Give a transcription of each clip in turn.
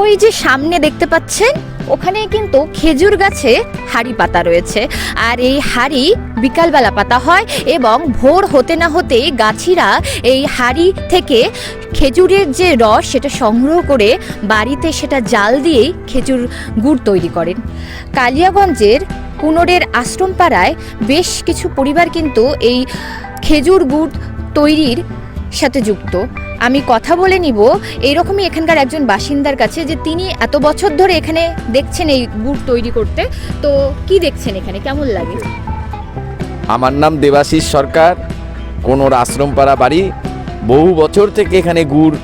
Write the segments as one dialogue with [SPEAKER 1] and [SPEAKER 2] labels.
[SPEAKER 1] ওই যে সামনে দেখতে পাচ্ছেন, ওখানে কিন্তু খেজুর গাছে হাড়ি পাতা রয়েছে। আর এই হাড়ি বিকালবেলা পাতা হয় এবং ভোর হতে না হতেই গাছিরা এই হাড়ি থেকে খেজুরের যে রস সেটা সংগ্রহ করে বাড়িতে সেটা জাল দিয়েই খেজুর গুড় তৈরি করেন। কালিয়াগঞ্জের কুনোরের আশ্রমপাড়ায় বেশ কিছু পরিবার কিন্তু এই খেজুর গুড় তৈরির সাথে যুক্ত। আমি কথা বলে নিব এইরকমই এখানকার একজন বাসিন্দার কাছে যে তিনি এত বছর ধরে এখানে দেখছেন এই গুড় তৈরি করতে। তো কি দেখছেন এখানে? কেমন লাগে?
[SPEAKER 2] আমার নাম দেবাশিস সরকার, কোনোর আশ্রমপাড়া বাড়ি। বহু বছর থেকে এখানে গুড়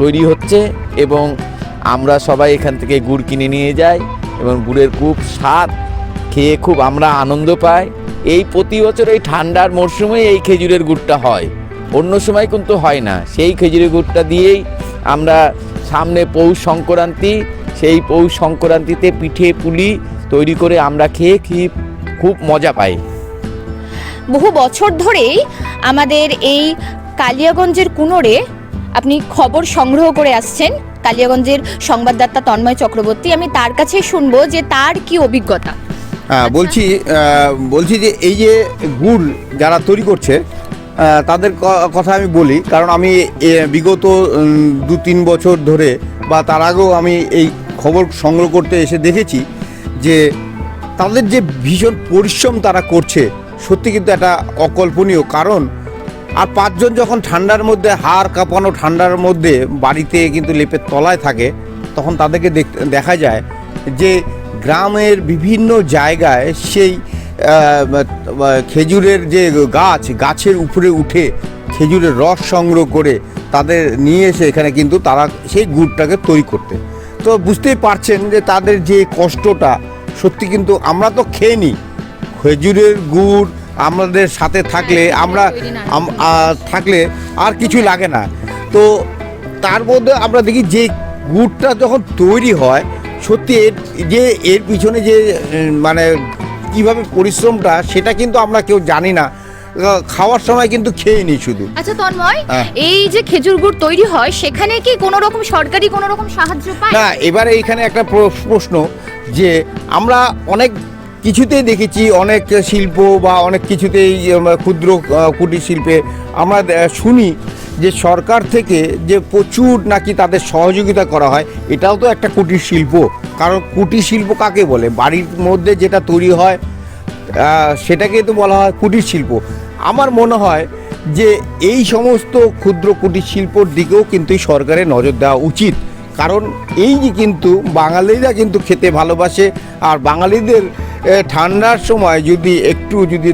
[SPEAKER 2] তৈরি হচ্ছে এবং আমরা সবাই এখান থেকে গুড় কিনে নিয়ে যাই এবং গুড়ের খুব স্বাদ, খেয়ে খুব আমরা আনন্দ পাই। এই প্রতি বছর এই ঠান্ডার মরশুমে এই খেজুরের গুড়টা হয়। অন্য সময় কিন্তু হয় না। সেই খেজুরি গুড়টা দিয়েই আমরা সামনে পৌষ সংক্রান্তি সেই পৌষ সংক্রান্তিতে পিঠে পুলি তৈরি করে আমরা খেয়ে খেয়ে খুব মজা পাই।
[SPEAKER 1] বহু বছর ধরেই আমাদের এই কালিয়াগঞ্জের কুনোরে আপনি খবর সংগ্রহ করে আসছেন কালিয়াগঞ্জের সংবাদদাতা তন্ময় চক্রবর্তী। আমি তার কাছে শুনব যে তার কি অভিজ্ঞতা।
[SPEAKER 3] হ্যাঁ বলছি বলছি যে এই যে গুড় যারা তৈরি করছে তাদের কথা আমি বলি, কারণ আমি বিগত দু তিন বছর ধরে বা তার আগেও আমি এই খবর সংগ্রহ করতে এসে দেখেছি যে তাদের যে ভীষণ পরিশ্রম তারা করছে, সত্যি কিন্তু একটা অকল্পনীয়। কারণ, আর পাঁচজন যখন ঠান্ডার মধ্যে, হাড় কাঁপানো ঠান্ডার মধ্যে বাড়িতে কিন্তু লেপের তলায় থাকে, তখন তাদেরকে দেখ- যায় যে গ্রামের বিভিন্ন জায়গায় সেই খেজুরের যে গাছ গাছের উপরে উঠে খেজুরের রস সংগ্রহ করে তাদের নিয়ে এসে এখানে কিন্তু তারা সেই গুড়টাকে তৈরি করতে তো বুঝতেই পারছেন যে তাদের যে কষ্টটা সত্যি কিন্তু আমরা তো খেয়ে নিই। খেজুরের গুড় আমাদের সাথে থাকলে আমরা থাকলে আর কিছু লাগে না। তো তার মধ্যে আমরা দেখি যে গুড়টা যখন তৈরি হয় সত্যি এর যে এর পিছনে যে মানে কীভাবে পরিশ্রমটা সেটা কিন্তু আমরা কেউ জানি না। খাওয়ার সময় কিন্তু খেয়ে নিই শুধু।
[SPEAKER 1] আচ্ছা তন্ময়
[SPEAKER 3] হ্যাঁ।
[SPEAKER 1] এই যে খেজুর গুড় তৈরি হয় সেখানে কি কোনো রকম সরকারি কোনো রকম সাহায্য পায়?
[SPEAKER 3] না এবারে এইখানে একটা প্র- প্রশ্ন যে আমরা অনেক কিছুতেই দেখেছি অনেক শিল্প বা অনেক কিছুতেই ক্ষুদ্র কুটির শিল্পে আমরা শুনি যে সরকার থেকে যে প্রচুর নাকি তাদের সহযোগিতা করা হয় এটাও তো একটা কুটির শিল্প। কারণ কুটির শিল্প কাকে বলে? বাড়ির মধ্যে যেটা তৈরি হয় সেটাকে তো বলা হয় কুটির শিল্প। আমার মনে হয় যে এই সমস্ত ক্ষুদ্র কুটির শিল্পর দিকেও কিন্তু সরকারের নজর দেওয়া উচিত। কারণ এই যে কিন্তু বাঙালিরা কিন্তু খেতে ভালোবাসে, আর বাঙালিদের ঠান্ডার সময় যদি একটু যদি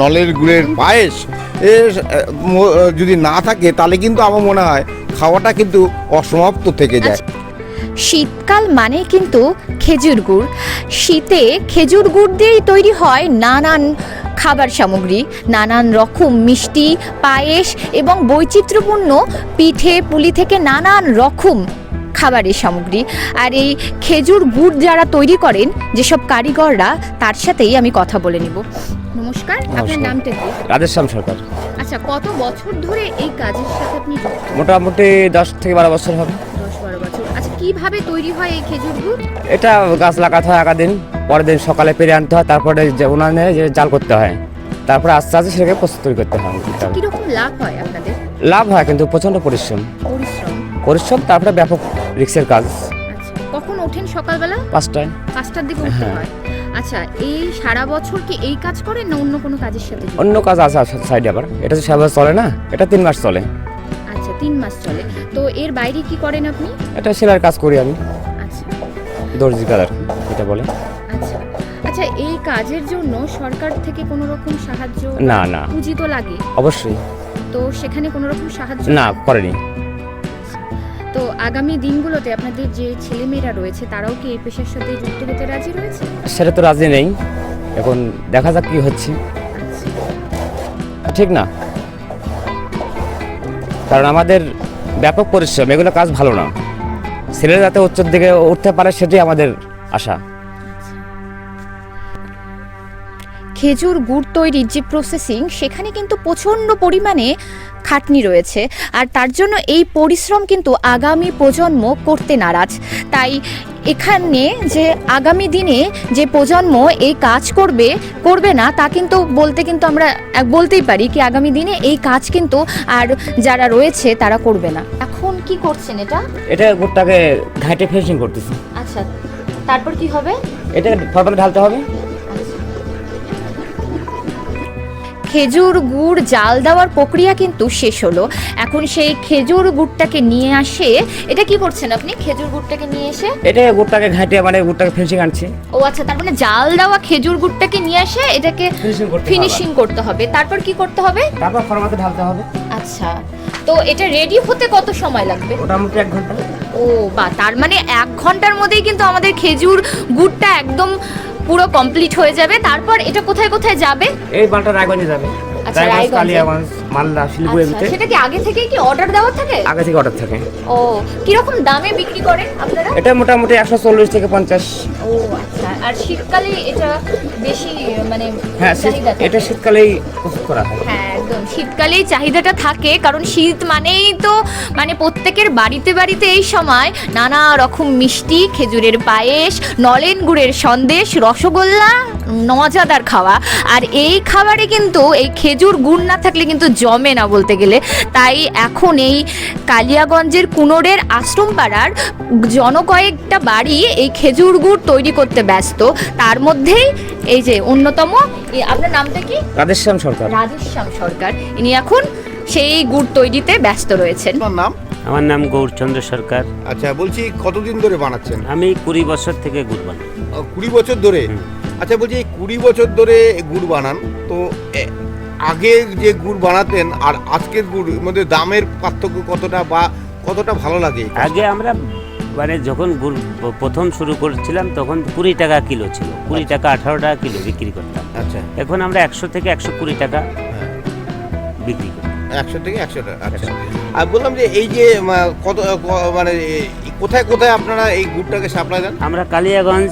[SPEAKER 3] নলের গুড়ের পায়েস যদি না থাকে, তাহলে কিন্তু আমার মনে হয় খাওয়াটা কিন্তু অসমাপ্ত থেকে যায়।
[SPEAKER 1] শীতকাল মানে কিন্তু খেজুর গুড়। শীতে খেজুর গুড় দিয়েই তৈরি হয় নানান খাবার সামগ্রী নানান রকম মিষ্টি পায়েস এবং বৈচিত্র্যপূর্ণ পিঠে পুলি থেকে নানান রকম খাবারের সামগ্রী। আর এই খেজুর গুড় যারা তৈরি করেন যেসব কারিগররা তার সাথেই আমি কথা বলে নিব। নমস্কার আপনার নামটা কি?
[SPEAKER 4] রাধেশ্যাম সরকার।
[SPEAKER 1] আচ্ছা কত বছর ধরে এই কাজের সাথে আপনি
[SPEAKER 4] মোটামুটি দশ থেকে বারো বছর হবে।
[SPEAKER 1] কীভাবে তৈরি হয় এই খেজুর গুড়?
[SPEAKER 4] এটা গাছ লাগাতে হয় একাদিন পরের দিন সকালে পেরে আনতে হয় তারপরে যে উনানে যে জাল করতে হয় তারপরে আস্তে আস্তে সেটাকে প্রস্তুত করতে হয়।
[SPEAKER 1] কীরকম লাভ হয় আপনাদের?
[SPEAKER 4] লাভ হয় কিন্তু প্রচণ্ড পরিশ্রম।
[SPEAKER 1] পরিশ্রম?
[SPEAKER 4] পরিশ্রম তারপরে ব্যাপক রিক্সের কাজ।
[SPEAKER 1] আচ্ছা কখন ওঠেন সকালবেলা?
[SPEAKER 4] পাঁচটায়।
[SPEAKER 1] পাঁচটার দিকে উঠতে
[SPEAKER 4] হ্যাঁ।
[SPEAKER 1] হয়। আচ্ছা এই সারা বছর কি এই কাজ করেন না অন্য কোনো কাজের সাথে
[SPEAKER 4] অন্য কাজ আছে সাইডে আবার। এটা তো সেভাবে চলে না এটা তিন মাস চলে।
[SPEAKER 1] আচ্ছা তিন মাস চলে। এর বাইরে কি করেন আপনি?
[SPEAKER 4] এটা সেলার কাজ করি আমি।
[SPEAKER 1] আচ্ছা।
[SPEAKER 4] দর্জি কালার এটা বলে।
[SPEAKER 1] আচ্ছা। আচ্ছা এই কাজের জন্য সরকার থেকে কোনো রকম সাহায্য
[SPEAKER 4] না না।
[SPEAKER 1] পুঁজি তো লাগে?
[SPEAKER 4] অবশ্যই।
[SPEAKER 1] তো সেখানে কোনো রকম সাহায্য
[SPEAKER 4] না করেনি।
[SPEAKER 1] তো আগামী দিনগুলোতে আপনাদের যে ছেলেমেয়েরা রয়েছে তারাও কি এই পেশার সাথে যুক্ত হতে রাজি রয়েছে?
[SPEAKER 4] সেটা তো রাজি নেই। এখন দেখা যাক কি হচ্ছে।
[SPEAKER 1] আচ্ছা।
[SPEAKER 4] ঠিক না। কারণ আমাদের ব্যাপক পরিশ্রম, এগুলো কাজ ভালো না। ছেলে যাতে উচ্চের দিকে উঠতে পারে, সেটাই আমাদের আশা।
[SPEAKER 1] খেজুর গুড় তৈরির যে প্রসেসিং সেখানে কিন্তু প্রচণ্ড পরিমাণে খাটনি রয়েছে। আর তার জন্য এই পরিশ্রম কিন্তু আগামী প্রজন্ম করতে নারাজ। তাই এখানে যে আগামী দিনে যে প্রজন্ম এই কাজ করবে করবে না তা কিন্তু বলতে কিন্তু আমরা বলতেই পারি কি আগামী দিনে এই কাজ কিন্তু আর যারা রয়েছে তারা করবে না। এখন কি করছেন এটা?
[SPEAKER 4] এটা ঘাটে ফেসিং করতেছি।
[SPEAKER 1] আচ্ছা তারপর কি হবে?
[SPEAKER 4] এটা ফরমালে ঢালতে হবে।
[SPEAKER 1] খেজুর গুড় জাল দেওয়ার প্রক্রিয়া কিন্তু শেষ হলো। এখন সেই খেজুর গুড়টাকে নিয়ে আসে এটা কি করছেন আপনি? খেজুর গুড়টাকে নিয়ে এসে?
[SPEAKER 4] এটা গুড়টাকে ঘাটে মানে গুড়টাকে ফিনিশিং আনছি।
[SPEAKER 1] ও আচ্ছা তার মানে জাল দেওয়া খেজুর গুড়টাকে নিয়ে আসে এটাকে
[SPEAKER 4] ফিনিশিং করতে
[SPEAKER 1] হবে। তারপর কি করতে হবে?
[SPEAKER 4] তারপর ফরমাতে ঢালতে হবে।
[SPEAKER 1] আচ্ছা তো এটা রেডি হতে কত সময় লাগবে?
[SPEAKER 4] মোটামুটি এক ঘণ্টা।
[SPEAKER 1] ও বা তার মানে এক ঘণ্টার মধ্যেই কিন্তু আমাদের খেজুর গুড়টা একদম পুরো কমপ্লিট হয়ে যাবে। তারপর এটা কোথায় কোথায় যাবে?
[SPEAKER 4] এই মালটা রায়গঞ্জে যাবে।
[SPEAKER 1] আচ্ছা,
[SPEAKER 4] রায়গঞ্জ
[SPEAKER 1] রায়গঞ্জে।
[SPEAKER 4] কালিয়াগঞ্জ মালদা শিলিগুড়ি
[SPEAKER 1] আচ্ছা সেটা কি আগে থেকে কি অর্ডার দেওয়া থাকে?
[SPEAKER 4] আগে থেকে অর্ডার থাকে।
[SPEAKER 1] ও কীরকম দামে বিক্রি করেন আপনারা?
[SPEAKER 4] এটা মোটামুটি একশো চল্লিশ থেকে পঞ্চাশ।
[SPEAKER 1] ও আচ্ছা। আর শীতকালে এটা বেশি মানে
[SPEAKER 4] হ্যাঁ শীত-
[SPEAKER 1] চাহিদা থাকে।
[SPEAKER 4] এটা শীতকালেই প্রস্তুত করা হয়।
[SPEAKER 1] হ্যাঁ শীতকালেই চাহিদাটা থাকে, কারণ শীত মানেই তো মানে প্রত্যেকের বাড়িতে বাড়িতে এই সময় নানা রকম মিষ্টি, খেজুরের পায়েস, নলেন গুড়ের সন্দেশ, রসগোল্লা, মজাদার খাওয়া। আর এই খাবারে কিন্তু, এই খেজুর গুড় না থাকলে কিন্তু জমে না বলতে গেলে। তাই এখন এই কালিয়াগঞ্জের কুনোরের আশ্রম পাড়ার জনকয়েকটা বাড়ি এই খেজুর গুড় তৈরি করতে ব্যস্ত। তার মধ্যেই এই যে অন্যতম আপনার নামটা কি?
[SPEAKER 4] রাধেশ্যাম সরকার।
[SPEAKER 1] রাধেশ্যাম সরকার। ইনি এখন সেই গুড় তৈরিতে ব্যস্ত রয়েছেন।
[SPEAKER 3] আপনার নাম?
[SPEAKER 5] আমার নাম গৌরচন্দ্র সরকার।
[SPEAKER 3] আচ্ছা বলছি কতদিন ধরে বানাচ্ছেন?
[SPEAKER 5] আমি কুড়ি বছর থেকে গুড় বানাই।
[SPEAKER 3] কুড়ি বছর ধরে? আচ্ছা বলছি এই কুড়ি বছর ধরে গুড় বানান তো এ, আগে যে গুড় বানাতেন আর আজকের গুড় মধ্যে দামের পার্থক্য কতটা বা কতটা ভালো লাগে
[SPEAKER 5] আগে আমরা মানে যখন প্রথম শুরু করেছিলাম তখন কুড়ি টাকা কিলো ছিল। কুড়ি টাকা আঠারো টাকা কিলো বিক্রি করতাম।
[SPEAKER 3] আচ্ছা।
[SPEAKER 5] এখন আমরা একশো থেকে একশো কুড়ি টাকা বিক্রি করি।
[SPEAKER 3] একশো থেকে একশো টাকা আচ্ছা। আর বললাম যে এই যে কত মানে কোথায় কোথায় আপনারা এই গুড়টাকে সাপ্লাই দেন?
[SPEAKER 5] আমরা কালিয়াগঞ্জ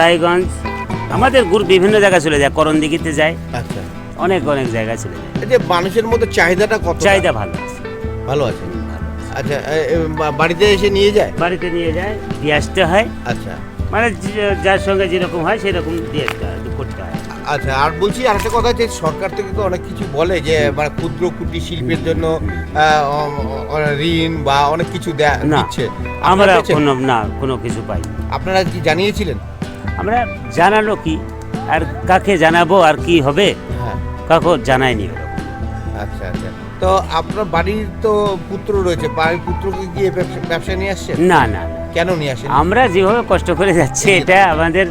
[SPEAKER 5] রায়গঞ্জ আমাদের গুড় বিভিন্ন জায়গায় চলে যায়। করণদিঘিতে যায়।
[SPEAKER 3] আচ্ছা।
[SPEAKER 5] অনেক অনেক জায়গায় চলে যায়।
[SPEAKER 3] এই যে মানুষের মধ্যে চাহিদাটা কত
[SPEAKER 5] চাহিদা ভালো আছে।
[SPEAKER 3] ভালো আছে। আচ্ছা এ- এ, বা- বাড়িতে এসে নিয়ে যায়?
[SPEAKER 5] বাড়িতে নিয়ে যায় দিয়ে আসতে হয়।
[SPEAKER 3] আচ্ছা।
[SPEAKER 5] মানে যে- যার সঙ্গে যেরকম হয় সেরকম দিয়ে আসতে হয় করতে হয়।
[SPEAKER 3] আচ্ছা আর বলছি আরেকটা কথা যে সরকার থেকে তো অনেক কিছু বলে যে মানে ক্ষুদ্র কুটির শিল্পের জন্য আহ, অ- অ- ঋণ বা অনেক কিছু দেয়া
[SPEAKER 5] না।
[SPEAKER 3] দিচ্ছে।
[SPEAKER 5] আমরা
[SPEAKER 3] পেয়েছেন?
[SPEAKER 5] কোনো না কোনো কিছু পাই না।
[SPEAKER 3] আপনারা কি জানিয়েছিলেন?
[SPEAKER 5] আমরা জানালো কি? আর কাকে জানাব আর কি হবে?
[SPEAKER 3] হ্যাঁ।
[SPEAKER 5] কাকু জানায়নি ওরকম।
[SPEAKER 3] আচ্ছা আচ্ছা। তো আপনার বাড়ির তো পুত্র রয়েছে বাড়ির পুত্রকে গিয়ে ব্যবসা ব্যবসা নিয়ে আসছেন?
[SPEAKER 5] না না।
[SPEAKER 3] কেন নিয়ে আসেন?
[SPEAKER 5] আমরা যেভাবে কষ্ট করে যাচ্ছি এটা আমাদের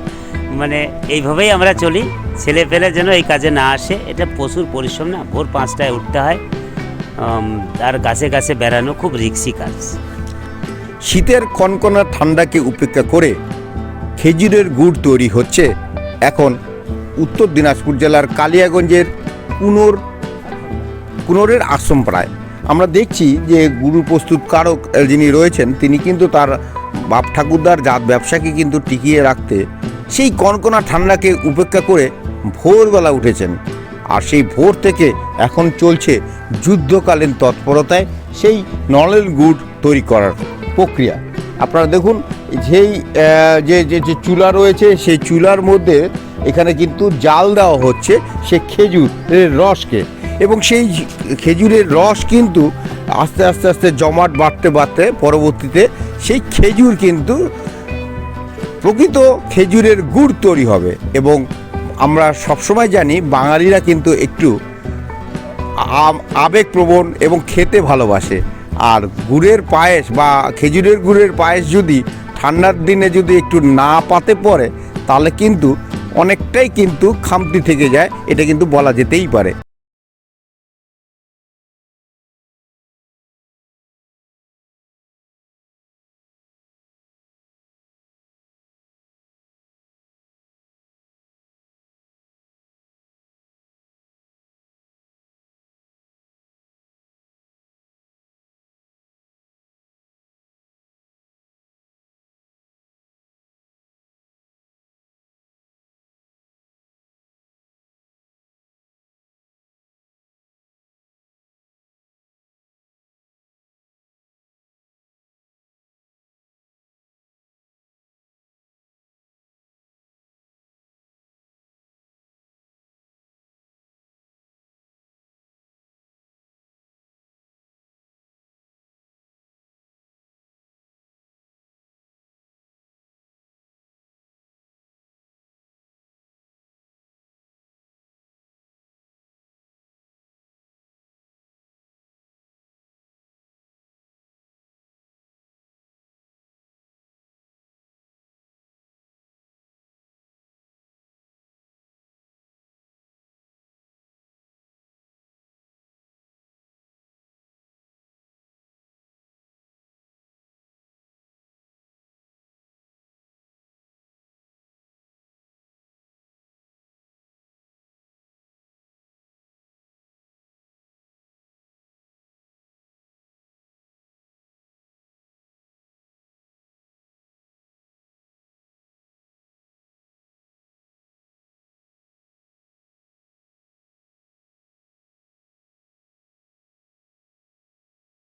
[SPEAKER 5] মানে এইভাবেই আমরা চলি। ছেলে পেলে যেন এই কাজে না আসে এটা প্রচুর পরিশ্রম না ভোর পাঁচটায় উঠতে হয়। আর গাছে গাছে বেড়ানো খুব রিক্সি কাজ।
[SPEAKER 3] শীতের কনকনা ঠান্ডাকে উপেক্ষা করে খেজুরের গুড় তৈরি হচ্ছে। এখন উত্তর দিনাজপুর জেলার কালিয়াগঞ্জের কুনোর কুনোরের আশ্রম প্রায় আমরা দেখছি যে গুরু প্রস্তুতকারক যিনি রয়েছেন, তিনি কিন্তু তার বাপ ঠাকুরদার জাত ব্যবসাকে কিন্তু টিকিয়ে রাখতে সেই কনকনা ঠান্ডাকে উপেক্ষা করে ভোরবেলা উঠেছেন। আর সেই ভোর থেকে এখন চলছে যুদ্ধকালীন তৎপরতায় সেই নলেল গুড় তৈরি করার প্রক্রিয়া। আপনারা দেখুন, যেই যে যে চুলা রয়েছে, সেই চুলার মধ্যে এখানে কিন্তু জাল দেওয়া হচ্ছে সে খেজুরের রসকে। এবং সেই খেজুরের রস কিন্তু আস্তে আস্তে আস্তে জমাট বাড়তে বাড়তে পরবর্তীতে সেই খেজুর কিন্তু প্রকৃত খেজুরের গুড় তৈরি হবে। এবং আমরা সবসময় জানি বাঙালিরা কিন্তু একটু আবেগপ্রবণ এবং খেতে ভালোবাসে। আর গুড়ের পায়েস বা খেজুরের গুড়ের পায়েস যদি ঠান্ডার দিনে যদি একটু না পাতে পড়ে, তাহলে কিন্তু অনেকটাই কিন্তু খামতি থেকে যায়। এটা কিন্তু বলা যেতেই পারে।